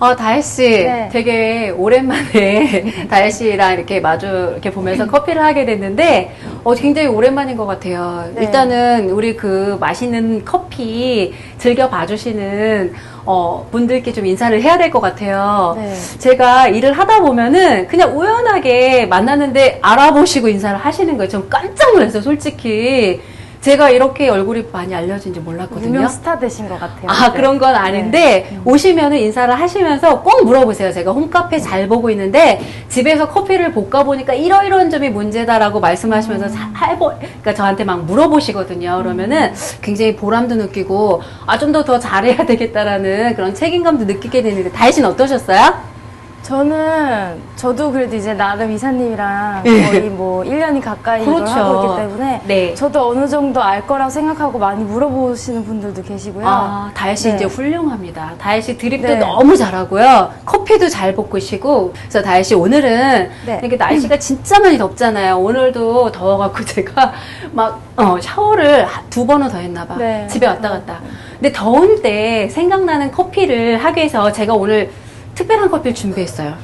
어, 다혜 씨, 네. 되게 오랜만에 다혜 씨랑 이렇게 마주 이렇게 보면서 커피를 하게 됐는데, 어, 굉장히 오랜만인 것 같아요. 네. 일단은 우리 그 맛있는 커피 즐겨 봐주시는 어, 분들께 좀 인사를 해야 될 것 같아요. 네. 제가 일을 하다 보면은 그냥 우연하게 만났는데 알아보시고 인사를 하시는 거예요. 좀 깜짝 놀랐어요, 솔직히. 제가 이렇게 얼굴이 많이 알려진지 몰랐거든요. 유명 스타 되신 것 같아요. 아, 네. 그런 건 아닌데, 오시면은 인사를 하시면서 꼭 물어보세요. 제가 홈카페 잘 보고 있는데, 집에서 커피를 볶아 보니까 이러이러한 점이 문제다라고 말씀하시면서 사- 해보, 그러니까 저한테 막 물어보시거든요. 그러면은 굉장히 보람도 느끼고, 아, 좀 더 더 잘해야 되겠다라는 그런 책임감도 느끼게 되는데, 다이신 어떠셨어요? 저는 저도 그래도 이제 나름 이사님이랑 예. 거의 뭐 1년이 가까이 이걸 그렇죠. 하고 있기 때문에 네. 저도 어느 정도 알 거라고 생각하고 많이 물어보시는 분들도 계시고요. 아, 다혜 씨 네. 이제 훌륭합니다. 다혜 씨 드립도 네. 너무 잘하고요. 커피도 잘 볶으시고. 그래서 다혜 씨 오늘은 네. 이렇게 날씨가 진짜 많이 덥잖아요. 오늘도 더워갖고 제가 막 어, 샤워를 하- 두 번은 더 했나봐. 네. 집에 왔다 갔다. 근데 더울 때 생각나는 커피를 하기 위해서 제가 오늘 특별한 커피를 준비했어요.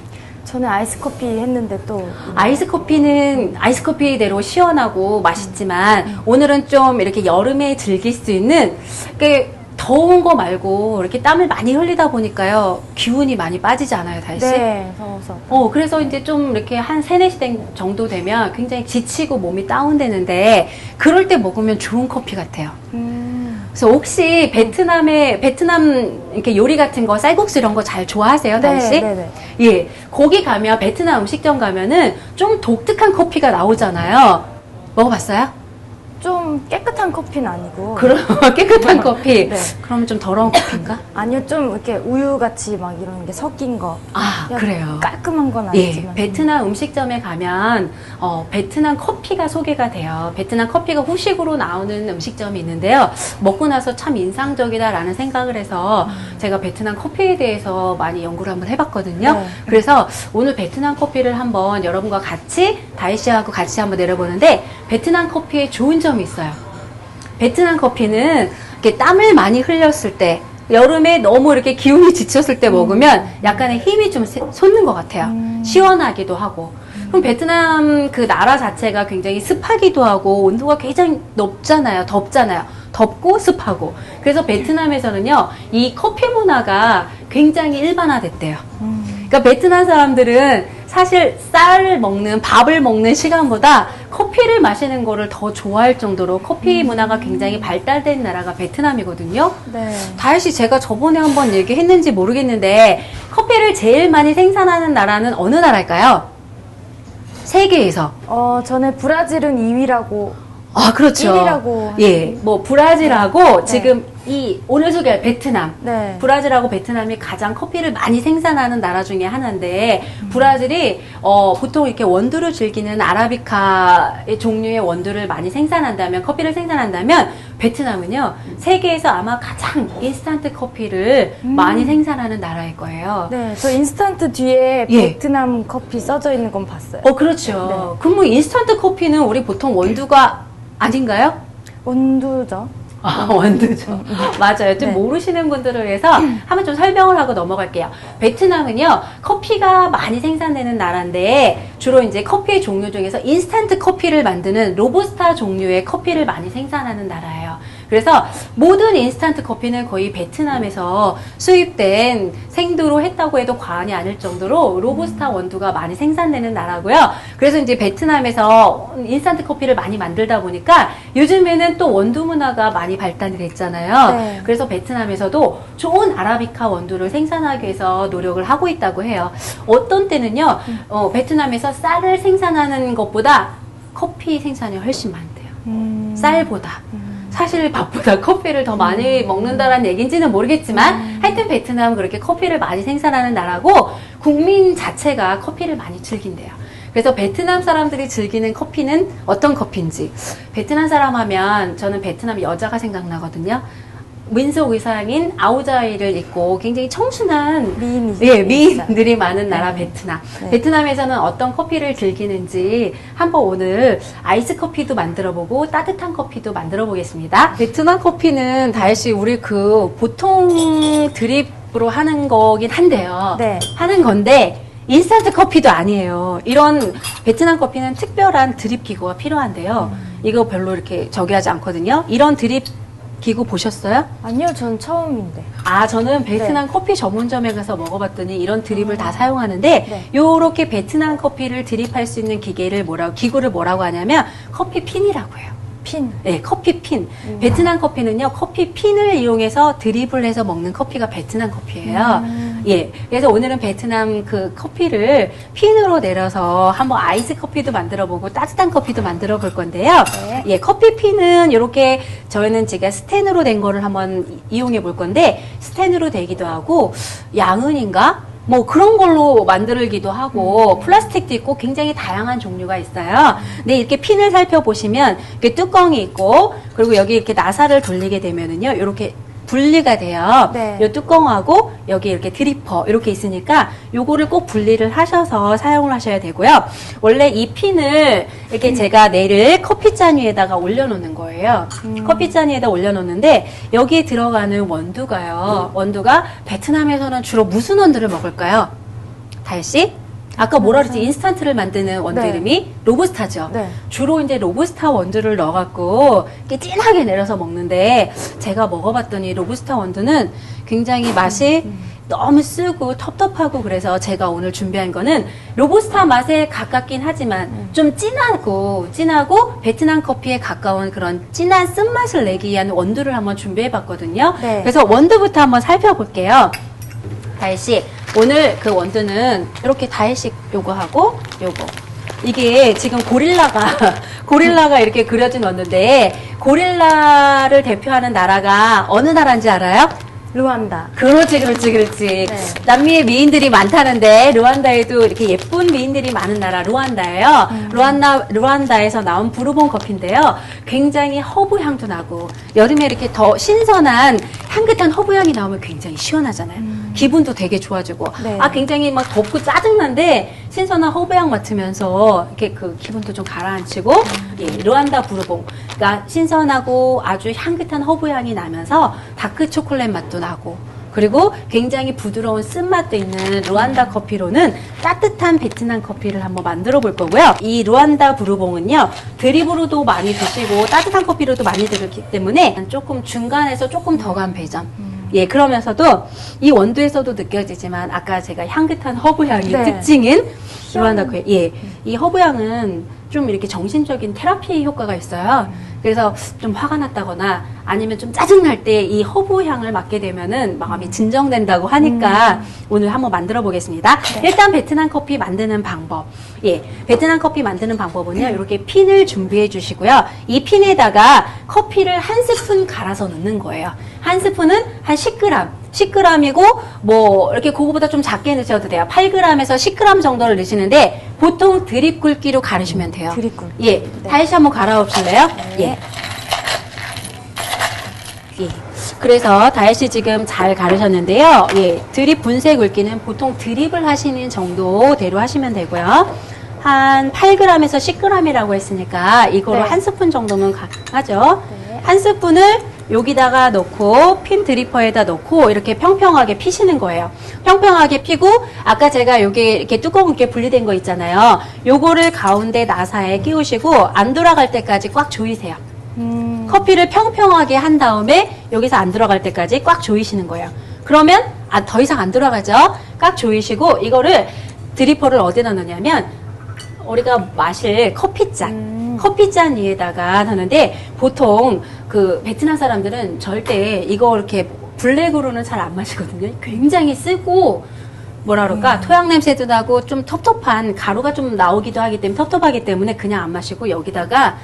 저는 아이스 커피 했는데 또 아이스 커피는 아이스 커피대로 시원하고 맛있지만 오늘은 좀 이렇게 여름에 즐길 수 있는 그 더운 거 말고 이렇게 땀을 많이 흘리다 보니까요 기운이 많이 빠지지 않아요 다시 네, 더워서. 어 그래서 이제 좀 이렇게 한 세네 시 정도 되면 굉장히 지치고 몸이 다운되는데 그럴 때 먹으면 좋은 커피 같아요 음. 그래서 혹시 베트남의 베트남 이렇게 요리 같은 거 쌀국수 이런 거 잘 좋아하세요 네, 다시 네, 네. 예, 거기 가면 베트남 음식점 가면은 좀 독특한 커피가 나오잖아요. 먹어봤어요? 좀 깨끗한 커피는 아니고. 그럼 깨끗한 커피. 네. 그러면 좀 더러운 커피인가? 아니요, 좀 이렇게 우유 같이 막 이런 게 섞인 거. 아, 그냥 그래요. 깔끔한 건 예, 아니지만. 베트남 음식점에 가면 어, 베트남 커피가 소개가 돼요. 베트남 커피가 후식으로 나오는 음식점이 있는데요. 먹고 나서 참 인상적이다라는 생각을 해서 제가 베트남 커피에 대해서 많이 연구를 한번 해봤거든요. 네. 그래서 오늘 베트남 커피를 한번 여러분과 같이 다이씨하고 같이 한번 내려보는데 베트남 커피에 좋은 점이 있어요. 베트남 커피는 이렇게 땀을 많이 흘렸을 때 여름에 너무 이렇게 기운이 지쳤을 때 먹으면 약간의 힘이 좀 세- 솟는 것 같아요. 음. 시원하기도 하고. 그럼 베트남 그 나라 자체가 굉장히 습하기도 하고 온도가 굉장히 높잖아요. 덥잖아요. 덥고 습하고. 그래서 베트남에서는요, 이 커피 문화가 굉장히 일반화됐대요. 음. 그러니까 베트남 사람들은 사실 쌀을 먹는 밥을 먹는 시간보다 커피를 마시는 거를 더 좋아할 정도로 커피 문화가 굉장히 발달된 나라가 베트남이거든요. 네. 다혜 씨 제가 저번에 한번 얘기했는지 모르겠는데 커피를 제일 많이 생산하는 나라는 어느 나라일까요? 세계에서. 어, 전에 브라질은 2위라고. 아, 그렇죠. 1위라고 예, 뭐 브라질하고 네. 지금 이 오늘 소개할 베트남. 네. 브라질하고 베트남이 가장 커피를 많이 생산하는 나라 중에 하나인데 브라질이 어, 보통 이렇게 원두를 즐기는 아라비카의 종류의 원두를 많이 생산한다면 커피를 생산한다면 베트남은요 세계에서 아마 가장 인스턴트 커피를 음. 많이 생산하는 나라일 거예요. 네, 저 인스턴트 뒤에 예. 베트남 커피 써져 있는 건 봤어요. 어 그렇죠. 그럼 뭐 인스턴트 커피는 우리 보통 원두가 아닌가요? 원두죠. 아, 원두죠. 맞아요. 좀 네. 모르시는 분들을 위해서 한번 좀 설명을 하고 넘어갈게요. 베트남은요, 커피가 많이 생산되는 나라인데, 주로 이제 커피의 종류 중에서 인스턴트 커피를 만드는 로부스타 종류의 커피를 많이 생산하는 나라예요. 그래서 모든 인스턴트 커피는 거의 베트남에서 수입된 생두로 했다고 해도 과언이 아닐 정도로 로부스타 원두가 많이 생산되는 나라고요. 그래서 이제 베트남에서 인스턴트 커피를 많이 만들다 보니까 요즘에는 또 원두 문화가 많이 발달이 됐잖아요. 네. 그래서 베트남에서도 좋은 아라비카 원두를 생산하기 위해서 노력을 하고 있다고 해요. 어떤 때는요, 어, 베트남에서 쌀을 생산하는 것보다 커피 생산이 훨씬 많대요. 음. 쌀보다. 음. 사실 밥보다 커피를 더 많이 먹는다라는 얘기인지는 모르겠지만 하여튼 베트남은 그렇게 커피를 많이 생산하는 나라고 국민 자체가 커피를 많이 즐긴대요. 그래서 베트남 사람들이 즐기는 커피는 어떤 커피인지 베트남 사람 하면 저는 베트남 여자가 생각나거든요. 민속 의상인 아우자이를 입고 굉장히 청순한 미인이죠. 예, 미인들이 많은 나라 네. 베트남. 네. 베트남에서는 어떤 커피를 즐기는지 한번 오늘 아이스 커피도 만들어 보고 따뜻한 커피도 만들어 보겠습니다. 베트남 커피는 다혜 씨 우리 그 보통 드립 목적으로 하는 거긴 한데요. 네. 하는 건데 인스턴트 커피도 아니에요. 이런 베트남 커피는 특별한 드립 기구가 필요한데요. 음. 이거 별로 이렇게 저기 하지 않거든요. 이런 드립 기구 보셨어요? 아니요, 전 처음인데. 아, 저는 베트남 커피 전문점에 가서 먹어봤더니 이런 드립을 다 사용하는데, 네. 요렇게 베트남 커피를 드립할 수 있는 기계를 뭐라고, 기구를 뭐라고 하냐면, 커피 핀이라고 해요. 핀. 네, 커피 핀. 베트남 커피는요, 커피 핀을 이용해서 드립을 해서 먹는 커피가 베트남 커피예요. 음. 예. 그래서 오늘은 베트남 그 커피를 핀으로 내려서 한번 아이스 커피도 만들어 보고 따뜻한 커피도 만들어 볼 건데요. 네. 예, 커피 핀은 이렇게 저희는 제가 스텐으로 된 거를 한번 이- 이용해 볼 건데, 스텐으로 되기도 하고, 양은인가? 뭐 그런 걸로 만들기도 하고 플라스틱도 있고 굉장히 다양한 종류가 있어요. 근데 이렇게 핀을 살펴보시면 이렇게 뚜껑이 있고 그리고 여기 이렇게 나사를 돌리게 되면은요 이렇게 분리가 돼요. 네. 이 뚜껑하고 여기 이렇게 드리퍼 이렇게 있으니까 요거를 꼭 분리를 하셔서 사용을 하셔야 되고요. 원래 이 핀을 이렇게 제가 내일 커피잔 위에다가 올려놓는 거예요. 커피잔 위에다 올려놓는데 여기에 들어가는 원두가요. 원두가 베트남에서는 주로 무슨 원두를 먹을까요? 다혜 씨? 아까 뭐라 그랬지? 인스턴트를 만드는 원두 네. 이름이 로부스타죠. 네. 주로 이제 로부스타 원두를 넣어갖고 이렇게 진하게 내려서 먹는데 제가 먹어봤더니 로부스타 원두는 굉장히 맛이 너무 쓰고 텁텁하고 그래서 제가 오늘 준비한 거는 로부스타 맛에 가깝긴 하지만 좀 진하고 진하고 베트남 커피에 가까운 그런 진한 쓴맛을 내기 위한 원두를 한번 준비해 봤거든요. 네. 그래서 원두부터 한번 살펴볼게요. 다혜씨, 오늘 그 원두는 이렇게 다혜씨 요거 하고 요거. 이게 지금 고릴라가, 고릴라가 이렇게 그려진 원두인데, 고릴라를 대표하는 나라가 어느 나라인지 알아요? 루안다. 그렇지, 그렇지, 그렇지. 네. 남미에 미인들이 많다는데, 루안다에도 이렇게 예쁜 미인들이 많은 나라, 루안다예요. 음. 루안다, 루안다에서 나온 부르봉 커피인데요. 굉장히 허브 향도 나고, 여름에 이렇게 더 신선한 향긋한 허브 향이 나오면 굉장히 시원하잖아요. 기분도 되게 좋아지고, 음. 네. 아, 굉장히 막 덥고 짜증난데, 신선한 허브 향 맡으면서, 이렇게 그 기분도 좀 가라앉히고, 음. 예, 루안다 부르봉. 그러니까 신선하고 아주 향긋한 허브 향이 나면서, 다크 초콜릿 맛도 나고, 그리고 굉장히 부드러운 쓴맛도 있는 루안다 커피로는 따뜻한 베트남 커피를 한번 만들어 볼 거고요. 이 루안다 부르봉은요, 드립으로도 많이 드시고 따뜻한 커피로도 많이 드셨기 때문에 조금 중간에서 조금 더 간 배점. 예, 그러면서도 이 원두에서도 느껴지지만 아까 제가 향긋한 허브 향이 네. 특징인 루안다 커피. 예, 이 허브 향은 좀 이렇게 정신적인 테라피 효과가 있어요. 그래서 좀 화가 났다거나 아니면 좀 짜증날 때 이 허브 향을 맡게 되면은 마음이 진정된다고 하니까 오늘 한번 만들어 보겠습니다. 일단 베트남 커피 만드는 방법. 예. 베트남 커피 만드는 방법은요. 이렇게 핀을 준비해 주시고요. 이 핀에다가 커피를 한 스푼 갈아서 넣는 거예요. 한 스푼은 한 10g. 10g이고 뭐 이렇게 그거보다 좀 작게 넣으셔도 돼요. 8g에서 10g 정도를 넣으시는데 보통 드립 굵기로 가르시면 돼요. 드립 굵기. 예. 다시 한번 갈아봅실래요? 네. 예. 예. 그래서 다혜 씨 지금 잘 가르셨는데요. 예. 드립 분쇄 굵기는 보통 드립을 하시는 정도대로 하시면 되고요. 한 8g에서 10g이라고 했으니까 이거로 네. 한 스푼 정도면 가능하죠. 네. 한 스푼을 여기다가 넣고 핀 드리퍼에다 넣고 이렇게 평평하게 피시는 거예요. 평평하게 피고 아까 제가 여기 이렇게 뚜껑 이렇게 분리된 거 있잖아요. 요거를 가운데 나사에 끼우시고 안 돌아갈 때까지 꽉 조이세요. 음. 커피를 평평하게 한 다음에 여기서 안 들어갈 때까지 꽉 조이시는 거예요. 그러면 아, 더 이상 안 들어가죠. 꽉 조이시고 이거를 드리퍼를 어디다 넣냐면 우리가 마실 커피잔, 음. 커피잔 위에다가 넣는데 보통 그 베트남 사람들은 절대 이거 이렇게 블랙으로는 잘 안 마시거든요. 굉장히 쓰고 뭐라 그럴까 토양 냄새도 나고 좀 텁텁한 가루가 좀 나오기도 하기 때문에 텁텁하기 때문에 그냥 안 마시고 여기다가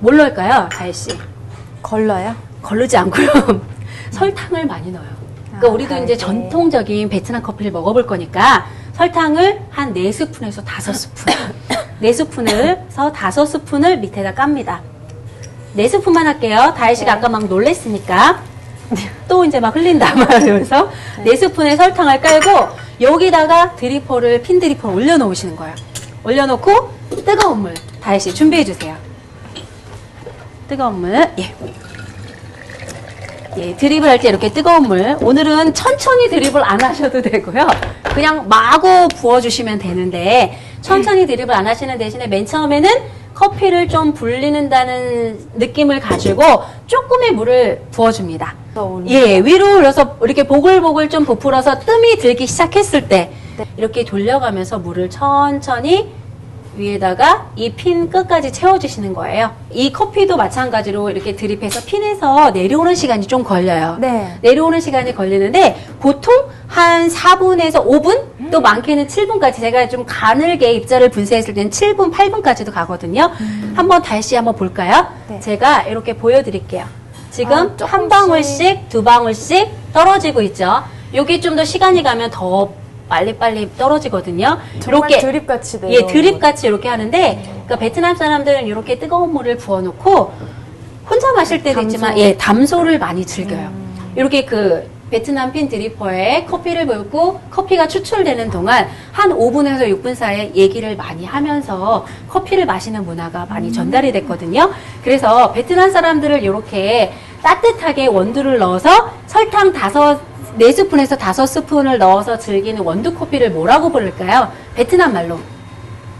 뭘 넣을까요, 다혜 씨? 걸러요? 걸르지 않고요. 설탕을 많이 넣어요. 그러니까 아, 우리도 달게. 이제 전통적인 베트남 커피를 먹어볼 거니까 설탕을 한 4스푼에서 5스푼. 4스푼을 서 5스푼을 밑에다 깝니다. 4스푼만 할게요. 다혜 씨가 네. 아까 막 놀랬으니까. 또 이제 막 흘린다 말하면서 네. 스푼의 설탕을 깔고 여기다가 드리퍼를 핀 드리퍼를 올려놓으시는 거예요. 올려놓고 뜨거운 물 다혜 씨 준비해 주세요. 뜨거운 물 예. 예, 드립을 할 때 이렇게 뜨거운 물. 오늘은 천천히 드립을 안 하셔도 되고요. 그냥 마구 부어주시면 되는데, 천천히 드립을 안 하시는 대신에 맨 처음에는 커피를 좀 불리는다는 느낌을 가지고 조금의 물을 부어줍니다. 예, 위로 올려서 이렇게 보글보글 좀 부풀어서 뜸이 들기 시작했을 때, 네. 이렇게 돌려가면서 물을 천천히 위에다가 이 핀 끝까지 채워주시는 거예요. 이 커피도 마찬가지로 이렇게 드립해서 핀에서 내려오는 시간이 좀 걸려요. 네. 내려오는 시간이 걸리는데 보통 한 4분에서 5분 또 많게는 7분까지 제가 좀 가늘게 입자를 분쇄했을 때는 7분, 8분까지도 가거든요. 한번 다시 한번 볼까요? 네. 제가 이렇게 보여드릴게요. 지금 아. 한 방울씩, 두 방울씩 떨어지고 있죠. 요게 좀 더 시간이 가면 더 빨리빨리 떨어지거든요. 정말 이렇게 드립같이 내려. 예, 드립같이 이렇게 하는데, 그러니까 베트남 사람들은 이렇게 뜨거운 물을 부어놓고, 혼자 마실 때도 담소. 있지만, 예, 담소를 많이 즐겨요. 이렇게 그, 베트남 핀 드리퍼에 커피를 붓고 커피가 추출되는 동안 한 5분에서 6분 사이에 얘기를 많이 하면서 커피를 마시는 문화가 많이 전달이 됐거든요. 그래서 베트남 사람들을 이렇게 따뜻하게 원두를 넣어서 설탕 다섯, 네 스푼에서 다섯 스푼을 넣어서 즐기는 원두 커피를 뭐라고 부를까요? 베트남 말로.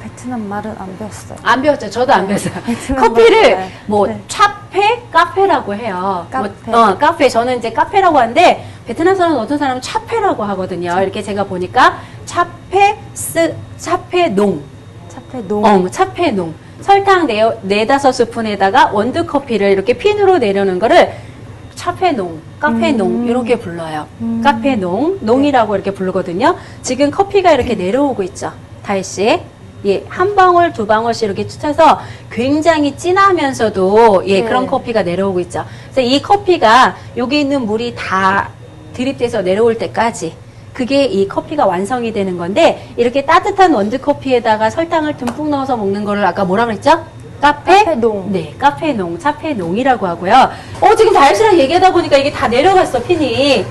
베트남 말은 안 배웠어요. 안 배웠죠. 저도 안 배웠어요. 커피를 말로, 뭐 네. 차페, 카페라고 해요. 카페. 뭐, 어, 카페. 저는 이제 카페라고 하는데 베트남 사람 어떤 사람은 차페라고 하거든요. 이렇게 제가 보니까 차페 스 차페 농. 차페 농. 어, 뭐 차페 농. 설탕 네, 네다섯 스푼에다가 원두 커피를 이렇게 핀으로 내려는 거를 차페농, 카페농 이렇게 불러요. 음. 카페농, 농이라고 이렇게 부르거든요. 지금 커피가 이렇게 내려오고 있죠. 다혜 씨. 예, 한 방울, 두 방울씩 이렇게 쳐서 굉장히 진하면서도 예, 네. 그런 커피가 내려오고 있죠. 그래서 이 커피가 여기 있는 물이 다 드립돼서 내려올 때까지 그게 이 커피가 완성이 되는 건데 이렇게 따뜻한 원두 커피에다가 설탕을 듬뿍 넣어서 먹는 거를 아까 뭐라 그랬죠? 카페? 카페농. 네, 카페농, 차페농이라고 하고요. 어, 지금 다혜 씨랑 얘기하다 보니까 이게 다 내려갔어, 핀이.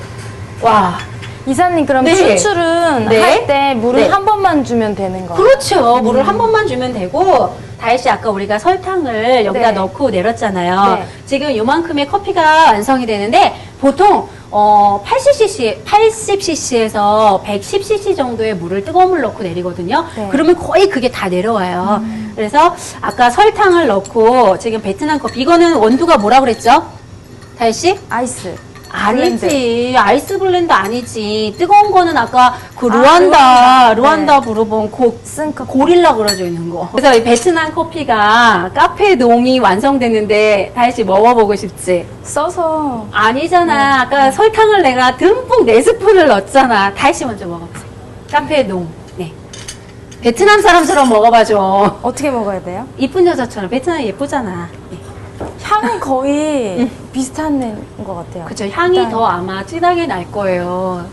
와, 이사님 그럼 네. 추출은 네. 할 때 물을 네. 한 번만 주면 되는 거예요? 그렇죠. 물을 한 번만 주면 되고, 다혜 씨 아까 우리가 설탕을 여기다 네. 넣고 내렸잖아요. 네. 지금 요만큼의 커피가 완성이 되는데, 보통, 어, 80cc, 80cc에서 110cc 정도의 물을 뜨거운 물 넣고 내리거든요. 네. 음. 그러면 거의 그게 다 내려와요. 그래서 아까 설탕을 넣고, 지금 베트남 커피, 이거는 원두가 뭐라 그랬죠? 다혜 씨? 아이스. 아니지. 아이스 블렌드 아니지. 뜨거운 거는 아까 그 아, 루안다, 루안다. 루안다 네. 부르본 고, 쓴 커피. 고릴라 그려져 있는 거. 그래서 이 베트남 커피가 카페 농이 완성됐는데 다시 먹어보고 싶지? 써서 아니잖아. 아까 설탕을 내가 듬뿍 네 스푼을 넣었잖아. 다시 먼저 먹어보세요. 카페 농. 네. 베트남 사람처럼 먹어봐줘. 어떻게 먹어야 돼요? 이쁜 여자처럼. 베트남 예쁘잖아. 네. 향은 거의 비슷한 것 같아요. 그쵸. 향이 일단 더 아마 진하게 날 거예요.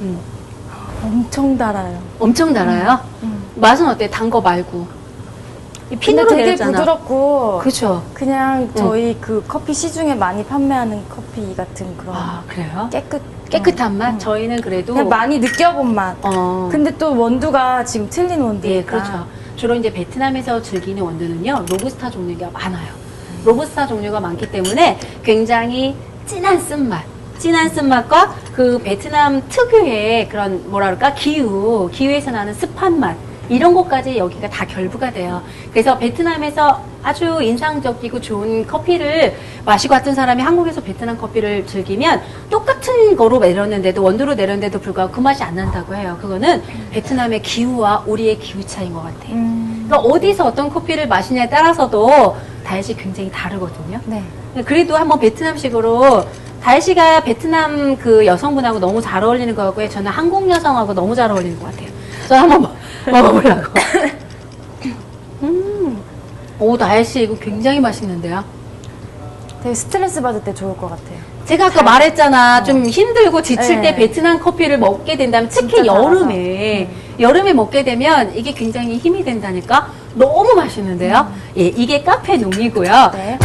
음. 엄청 달아요. 엄청 달아요? 음. 맛은 어때? 단 거 말고. 핀으로 되게 내렸잖아. 부드럽고 그쵸. 그냥 저희 그 커피 시중에 많이 판매하는 커피 같은 그런 아, 그래요? 깨끗 깨끗한 맛? 음. 저희는 그래도. 그냥 많이 느껴본 맛. 어. 근데 또 원두가 지금 틀린 원두니까. 예, 그렇죠. 주로 이제 베트남에서 즐기는 원두는요, 로부스타 종류가 많아요. 로부스타 종류가 많기 때문에 굉장히 진한 쓴맛, 진한 쓴맛과 그 베트남 특유의 그런 뭐라 그럴까 기후, 기후에서 나는 습한 맛 이런 것까지 여기가 다 결부가 돼요. 그래서 베트남에서 아주 인상적이고 좋은 커피를 마시고 왔던 사람이 한국에서 베트남 커피를 즐기면 똑같은 거로 내렸는데도 원두로 내렸는데도 불구하고 그 맛이 안 난다고 해요. 그거는 베트남의 기후와 우리의 기후 차이인 것 같아요. 음. 그러니까 어디서 어떤 커피를 마시냐에 따라서도 다이시 굉장히 다르거든요. 네. 그래도 한번 베트남식으로 다이시가 베트남 그 여성분하고 너무 잘 어울리는 것 같고요. 저는 한국 여성하고 너무 잘 어울리는 것 같아요. 저 한번 먹- 먹어보려고. 음, 오 다이시 이거 굉장히 맛있는데요. 되게 스트레스 받을 때 좋을 것 같아요. 제가 아까 말했잖아. 좀 힘들고 지칠 어. 네. 때 베트남 커피를 먹게 된다면 특히. 여름에 여름에 먹게 되면 이게 굉장히 힘이 된다니까 너무 맛있는데요. 예, 이게 카페 농이고요. 네.